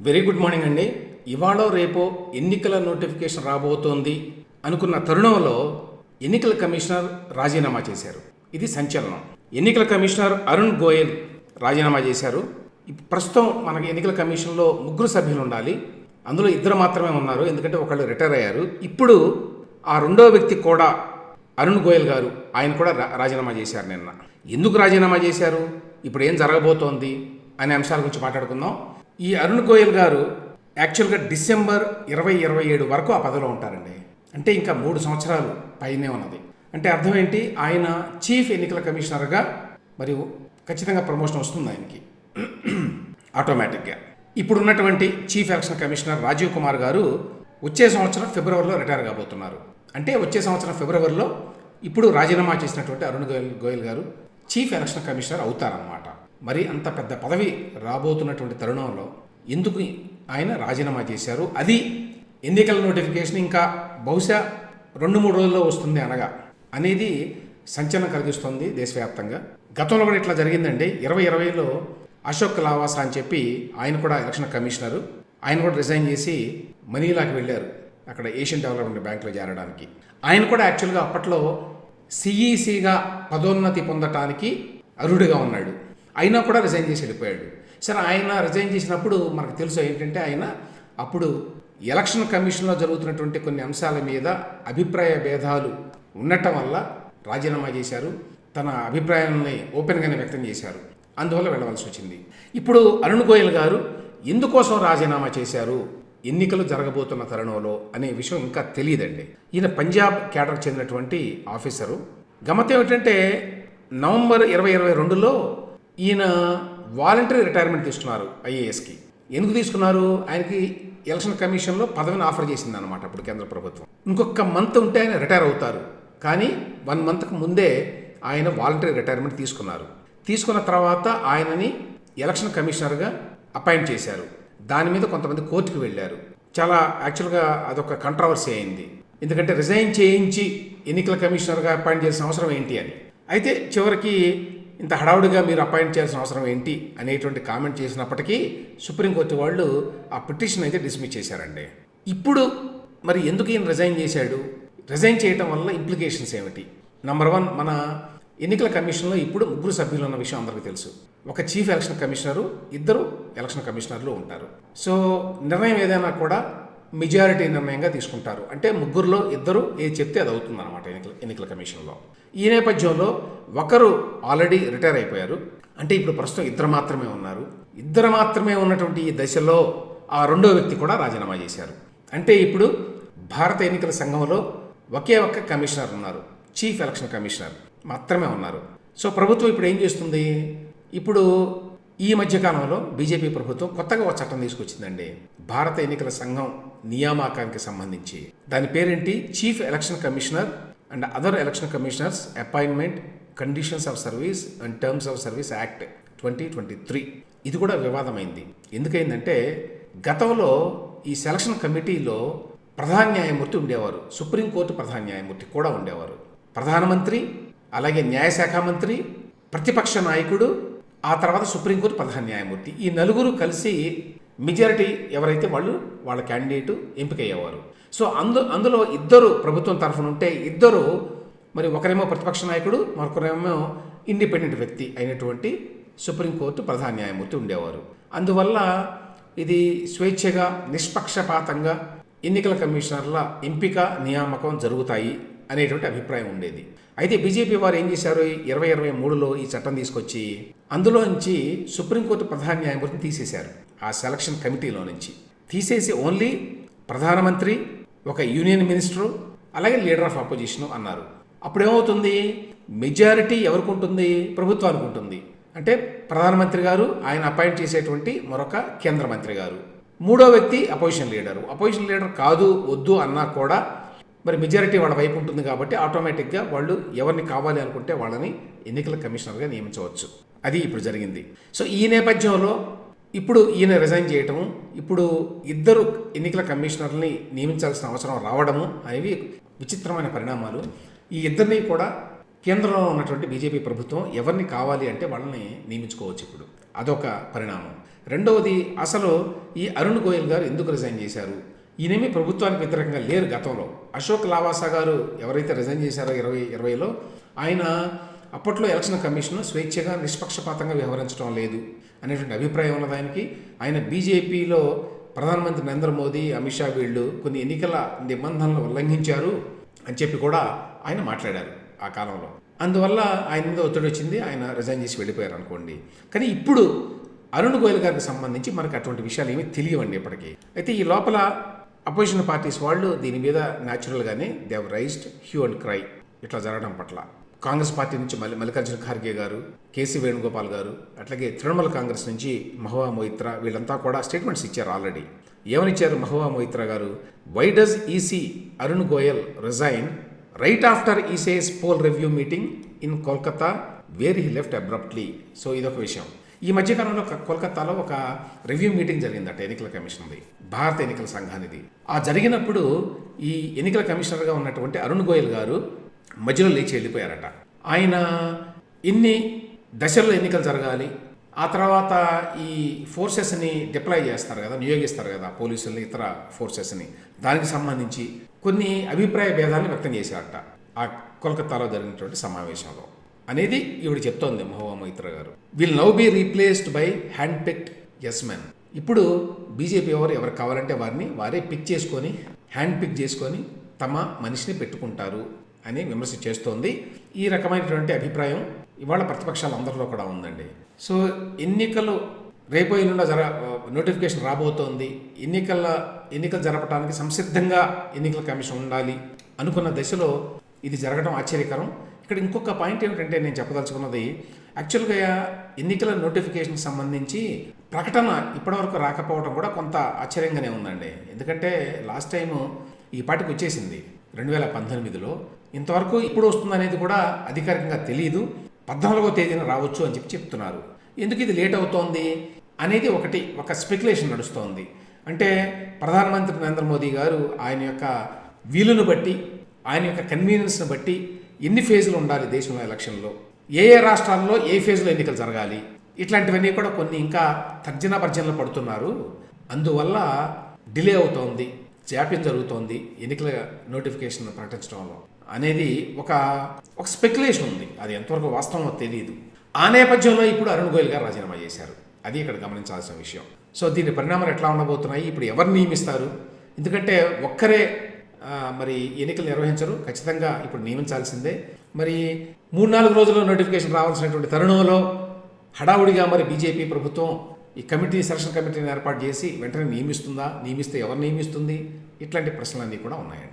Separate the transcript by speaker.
Speaker 1: Very good morning అండి. ఇవాళ రేపో ఎన్నికల నోటిఫికేషన్ రాబోతోంది అనుకున్న తరుణంలో ఎన్నికల కమిషనర్ రాజీనామా చేశారు. ఇది సంచలనం. ఎన్నికల కమిషనర్ అరుణ్ గోయల్ రాజీనామా చేశారు. ప్రస్తుతం మనకి ఎన్నికల కమిషన్లో ముగ్గురు సభ్యులు ఉండాలి. అందులో ఇద్దరు మాత్రమే ఉన్నారు. ఎందుకంటే ఒకళ్ళు రిటైర్ అయ్యారు. ఇప్పుడు ఆ రెండో వ్యక్తి కూడా అరుణ్ గోయల్ గారు ఆయన కూడా రా- రాజీనామా చేశారు నిన్న. ఎందుకు రాజీనామా చేశారు? ఇప్పుడు ఏం జరగబోతోంది? అనే అంశాల గురించి మాట్లాడుకుందాం. ఈ అరుణ్ గోయల్ గారు యాక్చువల్గా డిసెంబర్ ఇరవై ఇరవై ఏడు వరకు ఆ పదవిలో ఉంటారండి. అంటే ఇంకా మూడు సంవత్సరాలు పైనే ఉన్నది. అంటే అర్థం ఏంటి? ఆయన చీఫ్ ఎన్నికల కమిషనర్గా మరియు ఖచ్చితంగా ప్రమోషన్ వస్తుంది ఆయనకి. ఆటోమేటిక్గా. ఇప్పుడున్నటువంటి chief election commissioner Rajiv Kumar గారు వచ్చే సంవత్సరం ఫిబ్రవరిలో రిటైర్ కాబోతున్నారు. అంటే వచ్చే సంవత్సరం ఫిబ్రవరిలో ఇప్పుడు రాజీనామా చేసినటువంటి అరుణ్ గోయల్ గోయల్ గారు చీఫ్ ఎలక్షన్ కమిషనర్ అవుతారన్నమాట. మరి అంత పెద్ద పదవి రాబోతున్నటువంటి తరుణంలో ఎందుకు ఆయన రాజీనామా చేశారు? అది ఎన్నికల నోటిఫికేషన్ ఇంకా బహుశా రెండు మూడు రోజుల్లో వస్తుంది అనగా అనేది సంచలనం కలిగిస్తుంది దేశవ్యాప్తంగా. గతంలో కూడా ఇట్లా జరిగిందండి. ఇరవై ఇరవైలో అశోక్ లావాసా అని చెప్పి ఆయన కూడా ఎలక్షన్ కమిషనరు. ఆయన కూడా రిజైన్ చేసి మనీలాకి వెళ్ళారు అక్కడ ఏషియన్ డెవలప్మెంట్ బ్యాంక్లో చేరడానికి. ఆయన కూడా యాక్చువల్గా అప్పట్లో సిఈసిగా పదోన్నతి పొందటానికి అర్హుడిగా ఉన్నాడు. అయినా కూడా రిజైన్ చేసి వెళ్ళిపోయాడు. సరే ఆయన రిజైన్ చేసినప్పుడు మనకు తెలుసు ఏంటంటే ఆయన అప్పుడు ఎలక్షన్ కమిషన్లో జరుగుతున్నటువంటి కొన్ని అంశాల మీద అభిప్రాయ భేదాలు ఉండటం వల్ల రాజీనామా చేశారు. తన అభిప్రాయాలని ఓపెన్గానే వ్యక్తం చేశారు. అందువల్ల వెళ్ళవలసి వచ్చింది. ఇప్పుడు అరుణ్ గోయల్ గారు ఎందుకోసం రాజీనామా చేశారు? ఎన్నికలు జరగబోతున్న తరుణంలో అనే విషయం ఇంకా తెలియదండి. ఈయన పంజాబ్ కేడర్కి చెందినటువంటి ఆఫీసరు. గమతం ఏమిటంటే నవంబర్ ఇరవై ఇరవై రెండులో ఈయన వాలంటరీ రిటైర్మెంట్ తీసుకున్నారు ఐఏఎస్కి. ఎందుకు తీసుకున్నారు? ఆయనకి ఎలక్షన్ కమిషన్లో పదవిని ఆఫర్ చేసింది అనమాట అప్పుడు కేంద్ర ప్రభుత్వం. ఇంకొక మంత్ ఉంటే ఆయన రిటైర్ అవుతారు. కానీ వన్ మంత్కి ముందే ఆయన వాలంటరీ రిటైర్మెంట్ తీసుకున్నారు. తీసుకున్న తర్వాత ఆయనని ఎలక్షన్ కమిషనర్గా అపాయింట్ చేశారు. దాని మీద కొంతమంది కోర్టుకు వెళ్ళారు. చాలా యాక్చువల్గా అదొక కంట్రవర్సీ అయింది. ఎందుకంటే రిజైన్ చేయించి ఎన్నికల కమిషనర్గా అపాయింట్ చేసిన అవసరం ఏంటి అని. అయితే చివరికి ఇంత హడావుడిగా మీరు అపాయింట్ చేయాల్సిన అవసరం ఏంటి అనేటువంటి కామెంట్ చేసినప్పటికీ సుప్రీంకోర్టు వాళ్ళు ఆ పిటిషన్ అయితే డిస్మిస్ చేశారండి. ఇప్పుడు మరి ఎందుకు ఈయన రిజైన్ చేశాడు? రిజైన్ చేయటం వల్ల ఇంప్లికేషన్స్ ఏమిటి? నంబర్ వన్ మన ఎన్నికల కమిషన్లో ఇప్పుడు ముగ్గురు సభ్యులు ఉన్న విషయం అందరికీ తెలుసు. ఒక చీఫ్ ఎలక్షన్ కమిషనరు ఇద్దరు ఎలక్షన్ కమిషనర్లు ఉంటారు. సో నిర్ణయం ఏదైనా కూడా మెజారిటీ నిర్ణయంగా తీసుకుంటారు. అంటే ముగ్గురులో ఇద్దరు ఏది చెప్తే అది అవుతుంది అనమాట ఎన్నికల ఎన్నికల కమిషన్లో. ఈ నేపథ్యంలో ఒకరు ఆల్రెడీ రిటైర్ అయిపోయారు. అంటే ఇప్పుడు ప్రస్తుతం ఇద్దరు మాత్రమే ఉన్నారు. ఇద్దరు మాత్రమే ఉన్నటువంటి ఈ దశలో ఆ రెండో వ్యక్తి కూడా రాజీనామా చేశారు. అంటే ఇప్పుడు భారత ఎన్నికల సంఘంలో ఒకే ఒక్క కమిషనర్ ఉన్నారు. చీఫ్ ఎలక్షన్ కమిషనర్ మాత్రమే ఉన్నారు. సో ప్రభుత్వం ఇప్పుడు ఏం చేస్తుంది? ఇప్పుడు ఈ మధ్యకాలంలో బీజేపీ ప్రభుత్వం కొత్తగా ఒక చట్టం తీసుకొచ్చిందండి. భారత ఎన్నికల సంఘం నియామకానికి సంబంధించి. దాని పేరేంటి? Chief election commissioner and other election commissioners appointment conditions of service and terms of service act twenty twenty three ఇది కూడా వివాదమైంది. ఎందుకైందంటే గతంలో ఈ సెలక్షన్ కమిటీలో ప్రధాన న్యాయమూర్తి ఉండేవారు. సుప్రీంకోర్టు ప్రధాన న్యాయమూర్తి కూడా ఉండేవారు. ప్రధానమంత్రి అలాగే న్యాయశాఖ మంత్రి ప్రతిపక్ష నాయకుడు ఆ తర్వాత సుప్రీంకోర్టు ప్రధాన న్యాయమూర్తి. ఈ నలుగురు కలిసి మెజారిటీ ఎవరైతే వాళ్ళు వాళ్ళ క్యాండిడేట్ ఎంపికయ్యేవారు. సో అందు అందులో ఇద్దరు ప్రభుత్వం తరఫున ఉంటే ఇద్దరు మరి ఒకరేమో ప్రతిపక్ష నాయకుడు మరొకరేమో ఇండిపెండెంట్ వ్యక్తి అయినటువంటి సుప్రీంకోర్టు ప్రధాన న్యాయమూర్తి ఉండేవారు. అందువల్ల ఇది స్వేచ్ఛగా నిష్పక్షపాతంగా ఎన్నికల కమిషనర్ల ఎంపిక నియామకం జరుగుతాయి అనేటువంటి అభిప్రాయం ఉండేది. అయితే బీజేపీ వారు ఏం చేశారు? ఇరవై ఇరవై మూడులో ఈ చట్టం తీసుకొచ్చి అందులో నుంచి సుప్రీంకోర్టు ప్రధాన న్యాయమూర్తిని తీసేశారు. ఆ సెలక్షన్ కమిటీలో నుంచి. తీసేసి ఓన్లీ ప్రధానమంత్రి ఒక యూనియన్ మినిస్టరు అలాగే లీడర్ ఆఫ్ అపోజిషన్ అన్నారు. అప్పుడు ఏమవుతుంది మెజారిటీ ఎవరికి ఉంటుంది? ప్రభుత్వానికి ఉంటుంది. అంటే ప్రధానమంత్రి గారు ఆయన అపాయింట్ చేసేటువంటి మరొక కేంద్ర మంత్రి గారు. మూడో వ్యక్తి అపోజిషన్ లీడరు. అపోజిషన్ లీడర్ కాదు వద్దు అన్నా కూడా మరి మెజారిటీ వాళ్ళ వైపు ఉంటుంది కాబట్టి ఆటోమేటిక్గా వాళ్ళు ఎవరిని కావాలి అనుకుంటే వాళ్ళని ఎన్నికల కమిషనర్గా నియమించవచ్చు. అది ఇప్పుడు జరిగింది. సో ఈ నేపథ్యంలో ఇప్పుడు ఈయన రిజైన్ చేయటము ఇప్పుడు ఇద్దరు ఎన్నికల కమిషనర్ని నియమించాల్సిన అవసరం రావడము అనేవి విచిత్రమైన పరిణామాలు. ఈ ఇద్దరిని కూడా కేంద్రంలో ఉన్నటువంటి బీజేపీ ప్రభుత్వం ఎవరిని కావాలి అంటే వాళ్ళని నియమించుకోవచ్చు ఇప్పుడు. అదొక పరిణామం. రెండవది అసలు ఈ అరుణ్ గోయల్ గారు ఎందుకు రిజైన్ చేశారు? ఈయనేమి ప్రభుత్వానికి వ్యతిరేకంగా లేరు గతంలో. అశోక్ లావాసా గారు ఎవరైతే రిజైన్ చేశారో ఇరవై ఇరవైలో ఆయన అప్పట్లో ఎలక్షన్ కమిషన్ స్వేచ్ఛగా నిష్పక్షపాతంగా వ్యవహరించడం లేదు అనేటువంటి అభిప్రాయం ఉన్నది ఆయనకి. ఆయన బీజేపీలో ప్రధానమంత్రి నరేంద్ర మోదీ అమిత్ షా వీళ్ళు కొన్ని ఎన్నికల నిబంధనలు ఉల్లంఘించారు అని చెప్పి కూడా ఆయన మాట్లాడారు ఆ కాలంలో. అందువల్ల ఆయన మీద ఒత్తిడి వచ్చింది ఆయన రిజైన్ చేసి వెళ్ళిపోయారు అనుకోండి. కానీ ఇప్పుడు అరుణ్ గోయల్ గారికి సంబంధించి మనకు అటువంటి విషయాలు ఏమీ తెలియవండి ఇప్పటికీ. అయితే ఈ లోపల అపోజిషన్ పార్టీస్ వాళ్ళు దీని మీద న్యాచురల్గానే they raised hue and cry. ఇట్లా జరగడం పట్ల. కాంగ్రెస్ పార్టీ నుంచి మల్లి మల్లికార్జున ఖార్గే గారు కేసీ వేణుగోపాల్ గారు అట్లాగే తృణమూల్ కాంగ్రెస్ నుంచి మహువా మొయిత్రా వీళ్ళంతా కూడా స్టేట్మెంట్స్ ఇచ్చారు ఆల్రెడీ. ఏమనిచ్చారు మహువా మొయిత్రా గారు? Why does EC Arun Goel resign right after EC's poll review meeting in Kolkata where he left abruptly. So ఇదొక విషయం. ఈ మధ్యకాలంలో ఒక కోల్కతాలో ఒక రివ్యూ మీటింగ్ జరిగిందట ఎన్నికల కమిషన్ది భారత ఎన్నికల సంఘానిది. ఆ జరిగినప్పుడు ఈ ఎన్నికల కమిషనర్గా ఉన్నటువంటి అరుణ్ గోయల్ గారు మధ్యలో లేచి వెళ్ళిపోయారట. ఆయన ఇన్ని దశల్లో ఎన్నికలు జరగాలి ఆ తర్వాత ఈ ఫోర్సెస్ని డిప్లాయ్ చేస్తారు కదా నియోగిస్తారు కదా పోలీసుల్ని ఇతర ఫోర్సెస్ని దానికి సంబంధించి కొన్ని అభిప్రాయ భేదాలను వ్యక్తం చేశారట ఆ కోల్కతాలో జరిగినటువంటి సమావేశంలో. అనేది ఈవిడ చెప్తోంది మహువా మైత్ర గారు. Will now be replaced by hand picked yes men ఇప్పుడు బీజేపీ ఎవరు ఎవరు కావాలంటే వారిని వారే పిక్ చేసుకొని హ్యాండ్ పిక్ చేసుకొని తమ మనిషిని పెట్టుకుంటారు అని విమర్శ చేస్తోంది. ఈ రకమైనటువంటి అభిప్రాయం ఇవాళ ప్రతిపక్షాలు అందరిలో కూడా ఉందండి. సో ఎన్నికలు రేపు ఎల్లుండ జర నోటిఫికేషన్ రాబోతోంది. ఎన్నికల ఎన్నికలు జరపడానికి సంసిద్ధంగా ఎన్నికల కమిషన్ ఉండాలి అనుకున్న దశలో ఇది జరగడం ఆశ్చర్యకరం. ఇక్కడ ఇంకొక పాయింట్ ఏమిటంటే నేను చెప్పదలుచుకున్నది యాక్చువల్గా ఎన్నికల నోటిఫికేషన్ సంబంధించి ప్రకటన ఇప్పటివరకు రాకపోవడం కూడా కొంత ఆశ్చర్యంగానే ఉందండి. ఎందుకంటే లాస్ట్ టైం ఈ పాటికి వచ్చేసింది రెండు వేల పంతొమ్మిదిలో. ఇంతవరకు ఇప్పుడు వస్తుందనేది కూడా అధికారికంగా తెలియదు పద్నాలుగో తేదీన రావచ్చు అని చెప్పి చెప్తున్నారు. ఎందుకు ఇది లేట్ అవుతోంది అనేది ఒకటి ఒక స్పెక్యులేషన్ నడుస్తోంది. అంటే ప్రధానమంత్రి నరేంద్ర మోదీ గారు ఆయన యొక్క వీలును బట్టి ఆయన యొక్క కన్వీనియన్స్ను బట్టి ఎన్ని ఫేజులు ఉండాలి దేశంలో ఎలక్షన్లో? ఏ ఏ రాష్ట్రాల్లో ఏ ఫేజ్లో ఎన్నికలు జరగాలి? ఇట్లాంటివన్నీ కూడా కొన్ని ఇంకా తర్జన భర్జనలు పడుతున్నారు. అందువల్ల డిలే అవుతోంది. జాప్యం జరుగుతోంది ఎన్నికల నోటిఫికేషన్ ప్రకటించడంలో. అనేది ఒక ఒక స్పెక్యులేషన్ ఉంది. అది ఎంతవరకు వాస్తవమో తెలియదు ఆ నేపథ్యంలో ఇప్పుడు అరుణ్ గోయల్ గారు రాజీనామా చేశారు. అది ఇక్కడ గమనించాల్సిన విషయం. సో దీని పరిణామాలు ఎట్లా ఉండబోతున్నాయి? ఇప్పుడు ఎవరు నియమిస్తారు? ఎందుకంటే ఒక్కరే మరి ఎన్నికలు నిర్వహించరు. ఖచ్చితంగా ఇప్పుడు నియమించాల్సిందే. మరి మూడు నాలుగు రోజుల్లో నోటిఫికేషన్ రావాల్సినటువంటి తరుణంలో హడావుడిగా మరి బీజేపీ ప్రభుత్వం ఈ కమిటీ సెలక్షన్ కమిటీని ఏర్పాటు చేసి వెంటనే నియమిస్తుందా? నియమిస్తే ఎవరు నియమిస్తుంది? ఇట్లాంటి ప్రశ్నలన్నీ కూడా ఉన్నాయండి.